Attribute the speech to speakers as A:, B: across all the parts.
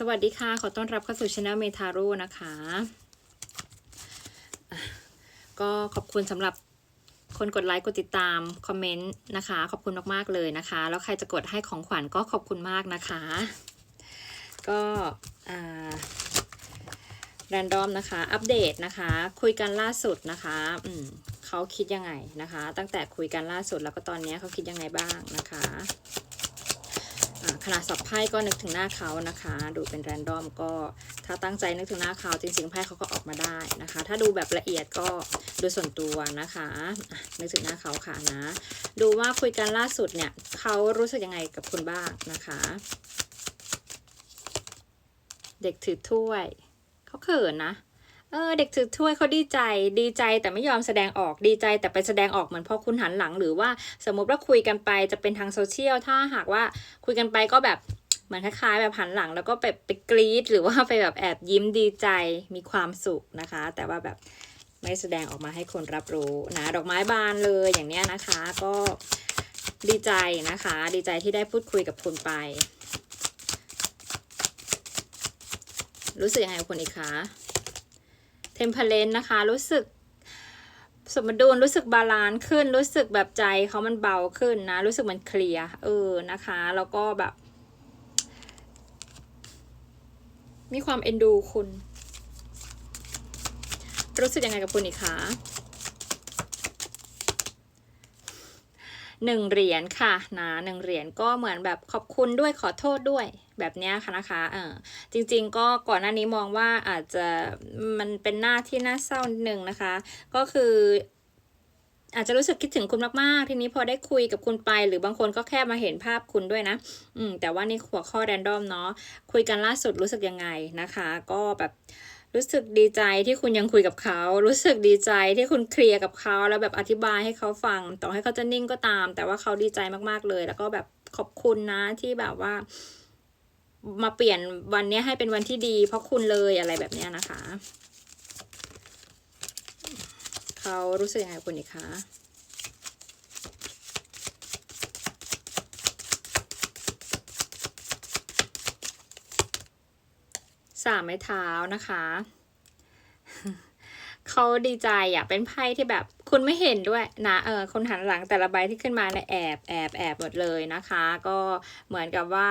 A: สวัสดีค่ะ ขอต้อนรับเข้าสู่ช anel เมทาโร่นะคะ ก็ขอบคุณสำหรับคนกดไลค์กดติดตาม คอมเมนต์นะคะ ขอบคุณมากๆเลยนะคะ แล้วใครจะกดให้ของขวัญก็ขอบคุณมากนะคะ ก็อ่าแรนดอมนะคะ อัปเดตนะคะ คุยกันล่าสุดนะคะอืมเขาคิดยังไงนะคะ ตั้งแต่คุยกันล่าสุดแล้วก็ตอนนี้เขาคิดยังไงบ้างนะคะ ขนาดสับไพ่ก็นึกถึงหน้าเขานะคะ ดูเป็นแรนดอมก็ถ้าตั้งใจนึกถึงหน้าเขาจริงๆไพ่เขาก็ออกมาได้นะคะ ถ้าดูแบบละเอียดก็ดูส่วนตัวนะคะอะนึกถึงหน้าเขาค่ะนะ ดูว่าคุยกันล่าสุดเนี่ยเขารู้สึกยังไงกับคุณบ้างนะคะ เด็กถือถ้วยเขาเขินนะ เออเด็กถือถ้วยเขาดีใจ ดีใจแต่ไม่ยอมแสดงออกดีใจ แต่ไปแสดงออกเหมือนพอคุณหันหลัง หรือว่าสมมติว่าคุยกันไปจะเป็นทางโซเชียลถ้าหากว่าคุยกันไปก็แบบเหมือนคล้ายๆแบบหันหลังแล้วก็ไปไปกรี๊ดหรือว่าไปแบบแอบยิ้มดีใจมีความสุขนะคะ แต่ว่าแบบไม่แสดงออกมาให้คนรับรู้นะดอกไม้บานเลยอย่างเนี้ยนะคะ ก็ดีใจนะคะ ดีใจที่ได้พูดคุยกับคุณไป รู้สึกยังไงกับคุณอีกคะ เทมเพลนนะคะ รู้สึกสมดุลรู้สึกบาลานซ์ขึ้น รู้สึกแบบใจเขามันเบาขึ้นนะ รู้สึกมันเคลียร์เออนะคะ แล้วก็แบบ มีความเอ็นดูคุณ รู้สึกยังไงกับคุณอีกคะหนึ่งเหรียญค่ะนะหนึ่งเหรียญก็เหมือนแบบขอบคุณด้วยขอโทษด้วยแบบเนี้ยค่ะนะคะเออ จริงๆ ก็ก่อนหน้านี้มองว่าอาจจะมันเป็นหน้าที่น่าเศร้านิดนึงนะคะ ก็คืออาจจะรู้สึกคิดถึงคุณมากๆ ทีนี้พอได้คุยกับคุณไป หรือบางคนก็แค่มาเห็นภาพคุณด้วยนะ อืม แต่ว่านี่หัวข้อแรนดอมเนาะ คุยกันล่าสุดรู้สึกยังไงนะคะ ก็แบบรู้สึกดีใจที่คุณยังคุยกับเขา รู้สึกดีใจที่คุณเคลียร์กับเขาแล้วแบบอธิบายให้เขาฟัง ต่อให้เขาจะนิ่งก็ตาม แต่ว่าเขาดีใจมากๆเลย แล้วก็แบบขอบคุณนะที่แบบว่า มาเปลี่ยนวันนี้ให้เป็นวันที่ดี เพราะคุณเลยอะไรแบบนี้นะคะ เขารู้สึกยังไงคุณอีกคะสามไม้เท้านะคะ เขาดีใจอะเป็นไพ่ที่แบบคุณไม่เห็นด้วยนะเออคนหันหลังแต่ละใบที่ขึ้นมาเนี่ยแอบแอบแอบหมดเลยนะคะ ก็เหมือนกับว่า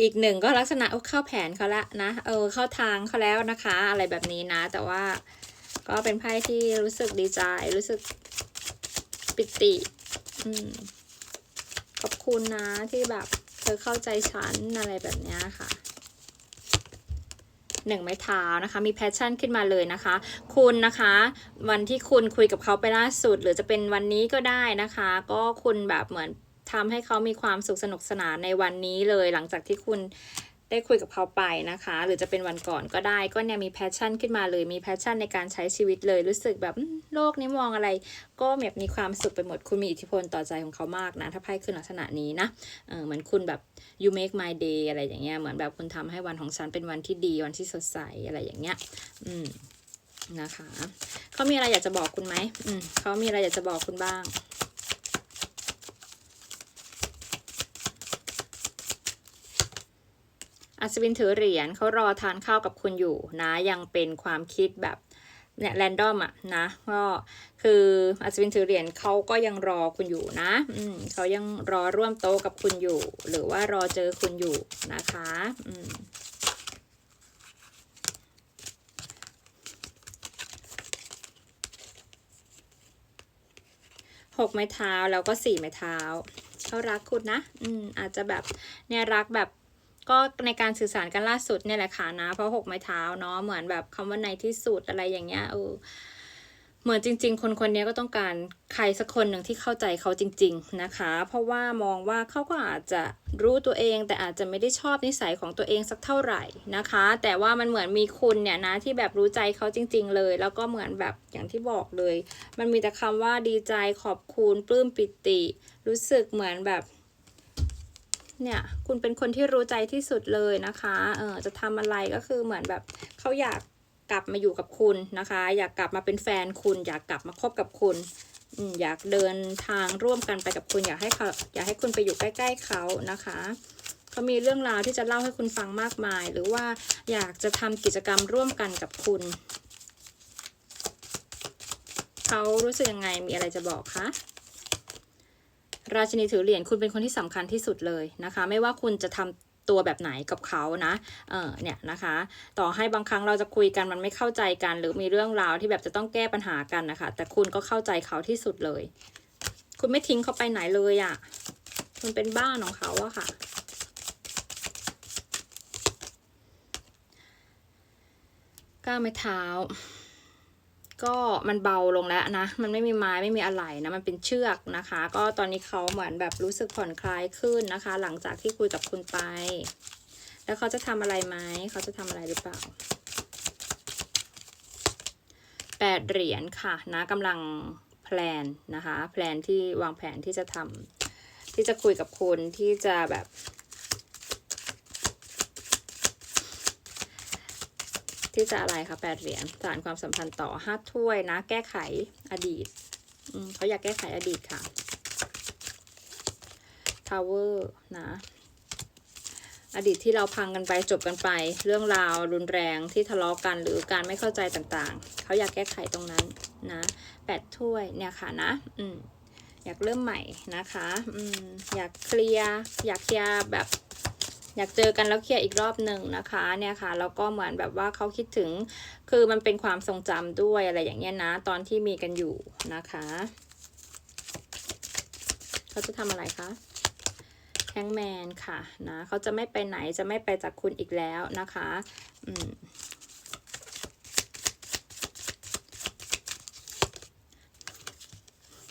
A: อีกหนึ่งก็ลักษณะเข้าแผนเขาละนะ เออ เข้าทางเขาแล้วนะคะ อะไรแบบนี้นะ แต่ว่าก็เป็นไพ่ที่รู้สึกดีใจ รู้สึกปิติ อืม ขอบคุณนะที่แบบเธอเข้าใจฉันอะไรแบบนี้ค่ะหนึ่งไม้เท้านะคะ มีแพชชั่นขึ้นมาเลยนะคะ คุณนะคะ วันที่คุณคุยกับเขาไปล่าสุด หรือจะเป็นวันนี้ก็ได้นะคะ ก็คุณแบบเหมือน ทำให้เขามีความสุขสนุกสนานในวันนี้เลย หลังจากที่คุณได้คุยกับเขาไปนะคะ หรือจะเป็นวันก่อนก็ได้ ก็เนี่ยมีแพชชั่นขึ้นมาเลย มีแพชชั่นในการใช้ชีวิตเลย รู้สึกแบบโลกนี้มองอะไร ก็แบบมีความสุขไปหมด คุณมีอิทธิพลต่อใจของเขามากนะ ถ้าไพ่ขึ้นลักษณะนี้นะ เออเหมือนคุณแบบ you make my day อะไรอย่างเงี้ย เหมือนแบบคุณทำให้วันของฉันเป็นวันที่ดี วันที่สดใส อะไรอย่างเงี้ย อืม นะคะ เขามีอะไรอยากจะบอกคุณไหม อืม เขามีอะไรอยากจะบอกคุณบ้าง อัศวินถือเหรียญเขารอทานข้าวกับคุณอยู่นะยังเป็นความคิดแบบเนี่ยแรนดอมอะนะก็คืออัศวินถือเหรียญเขาก็ยังรอคุณอยู่นะอืมเขายังรอร่วมโต๊ะกับคุณอยู่ หรือว่ารอเจอคุณอยู่นะคะอืมหกไม้เท้าแล้วก็สี่ไม้เท้าเขารักคุณนะ อืมอาจจะแบบเนี่ยรักแบบ ก็ในการสื่อสารกันล่าสุดเนี่ยแหละค่ะนะ เพราะหกไม้เท้าเนาะเหมือนแบบคำว่าในที่สุดอะไรอย่างเงี้ยเออเหมือนจริง ๆ คนคนนี้ก็ต้องการใครสักคนหนึ่งที่เข้าใจเขาจริง ๆนะคะ เพราะว่ามองว่าเขาก็อาจจะรู้ตัวเอง แต่อาจจะไม่ได้ชอบนิสัยของตัวเองสักเท่าไหร่นะคะ แต่ว่ามันเหมือนมีคุณเนี่ยนะที่แบบรู้ใจเขาจริง ๆ เลย แล้วก็เหมือนแบบอย่างที่บอกเลย มันมีแต่คำว่าดีใจขอบคุณปลื้มปิติ รู้สึกเหมือนแบบ เนี่ยคุณเป็นคนที่รู้ใจที่สุดเลยนะคะเออจะทำอะไรก็คือเหมือนแบบเขาอยากกลับมาอยู่กับคุณนะคะ อยากกลับมาเป็นแฟนคุณ อยากกลับมาคบกับคุณอืมอยากเดินทางร่วมกันไปกับคุณอยากให้เขาอยากให้คุณไปอยู่ใกล้ ๆเขานะคะเขามีเรื่องราวที่จะเล่าให้คุณฟังมากมาย หรือว่าอยากจะทำกิจกรรมร่วมกันกับคุณเขารู้สึกยังไงมีอะไรจะบอกคะ ราชินีถือเหรียญคุณเป็นคนที่สำคัญที่สุดเลยนะคะ ไม่ว่าคุณจะทำตัวแบบไหนกับเขานะเออเนี่ยนะคะ ต่อให้บางครั้งเราจะคุยกันมันไม่เข้าใจกัน หรือมีเรื่องราวที่แบบจะต้องแก้ปัญหากันนะคะ แต่คุณก็เข้าใจเขาที่สุดเลย คุณไม่ทิ้งเขาไปไหนเลยอะ่ะคุณเป็นบ้านของเขาอะค่ะก้าวไม้เท้า ก็มันเบาลงแล้วนะ มันไม่มีไม้ไม่มีอะไรนะ มันเป็นเชือกนะคะ ก็ตอนนี้เขาเหมือนแบบรู้สึกผ่อนคลายขึ้นนะคะ หลังจากที่คุยกับคุณไป แล้วเขาจะทำอะไรไหม เขาจะทำอะไรหรือเปล่าแปดเหรียญค่ะนะกำลังแพลนนะคะ แพลนที่วางแผนที่จะทำที่จะคุยกับคุณที่จะแบบ ที่จะอะไรคะแปดเหรียญสารความสัมพันธ์ต่อห้าถ้วยนะ แก้ไขอดีตเขาอยากแก้ไขอดีตค่ะทาวเวอร์นะ อดีตที่เราพังกันไปจบกันไป เรื่องราวรุนแรงที่ทะเลาะกันหรือการไม่เข้าใจต่างๆ เขาอยากแก้ไขตรงนั้นนะแปดถ้วยเนี่ยค่ะนะ อืมอยากเริ่มใหม่นะคะ อืมอยากเคลียร์อยากเคลียร์แบบ อยากเจอกันแล้วเคลียร์อีกรอบหนึ่งนะคะเนี่ยค่ะแล้วก็เหมือนแบบว่าเขาคิดถึง คือมันเป็นความทรงจำด้วยอะไรอย่างเงี้ยนะ ตอนที่มีกันอยู่นะคะเขาจะทำอะไรคะแฮงแมนค่ะนะเขาจะไม่ไปไหนจะไม่ไปจากคุณอีกแล้วนะคะอืม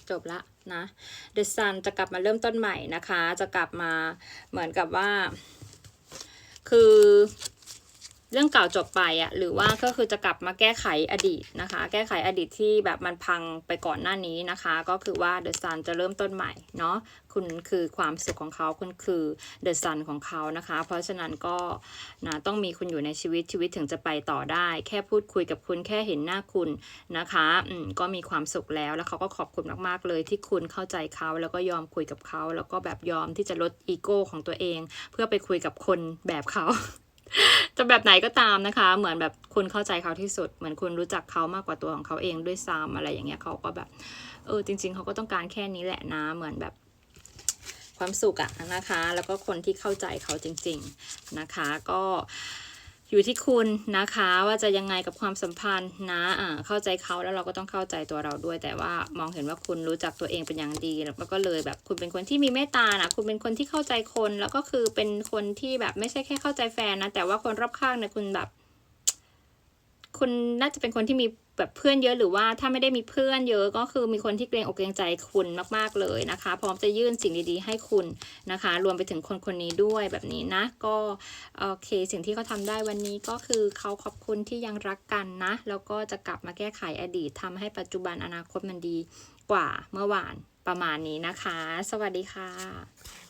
A: จบละนะ The Sun จะกลับมาเริ่มต้นใหม่นะคะ จะกลับมาเหมือนกับว่า คือ เรื่องเก่าจบไปอะหรือว่าก็คือจะกลับมาแก้ไขอดีตนะคะ แก้ไขอดีตที่แบบมันพังไปก่อนหน้านี้นะคะ ก็คือว่า The Sun จะเริ่มต้นใหม่เนาะคุณคือความสุขของเขาคุณคือ The Sun ของเขานะคะ เพราะฉะนั้นก็นะต้องมีคุณอยู่ในชีวิตชีวิตถึงจะไปต่อได้ แค่พูดคุยกับคุณแค่เห็นหน้าคุณนะคะอืมก็มีความสุขแล้วแล้วเขาก็ขอบคุณมากๆเลยที่คุณเข้าใจเขาแล้วก็ยอมคุยกับเขาแล้วก็แบบยอมที่จะลดอีโก้ของตัวเอง เพื่อไปคุยกับคนแบบเขา จะแบบไหนก็ตามนะคะ เหมือนแบบคุณเข้าใจเขาที่สุด เหมือนคุณรู้จักเขามากกว่าตัวของเขาเองด้วยซ้ำอะไรอย่างเงี้ยเขาก็แบบ เออจริง ๆ เขาก็ต้องการแค่นี้แหละนะ เหมือนแบบความสุขอะนะคะ แล้วก็คนที่เข้าใจเขาจริง ๆนะคะ ก็ อยู่ที่คุณนะคะว่าจะยังไงกับความสัมพันธ์นะอ่าเข้าใจเขาแล้วเราก็ต้องเข้าใจตัวเราด้วย แต่ว่ามองเห็นว่าคุณรู้จักตัวเองเป็นอย่างดีแล้วก็เลยแบบคุณเป็นคนที่มีเมตตานะคุณเป็นคนที่เข้าใจคน แล้วก็คือเป็นคนที่แบบไม่ใช่แค่เข้าใจแฟนนะแต่ว่าคนรอบข้างเนี่ยคุณแบบ คุณน่าจะเป็นคนที่มีแบบเพื่อนเยอะหรือว่าถ้าไม่ได้มีเพื่อนเยอะก็คือมีคนที่เกรงอกเกรงใจคุณมาก ๆ เลยนะคะ พร้อมจะยื่นสิ่งดีๆ ให้คุณนะคะ รวมไปถึงคนคนนี้ด้วยแบบนี้นะ ก็โอเคสิ่งที่เขาทำได้วันนี้ก็คือเขาขอบคุณที่ยังรักกันนะ แล้วก็จะกลับมาแก้ไขอดีตทำให้ปัจจุบันอนาคตมันดีกว่าเมื่อวานประมาณนี้นะคะ สวัสดีค่ะ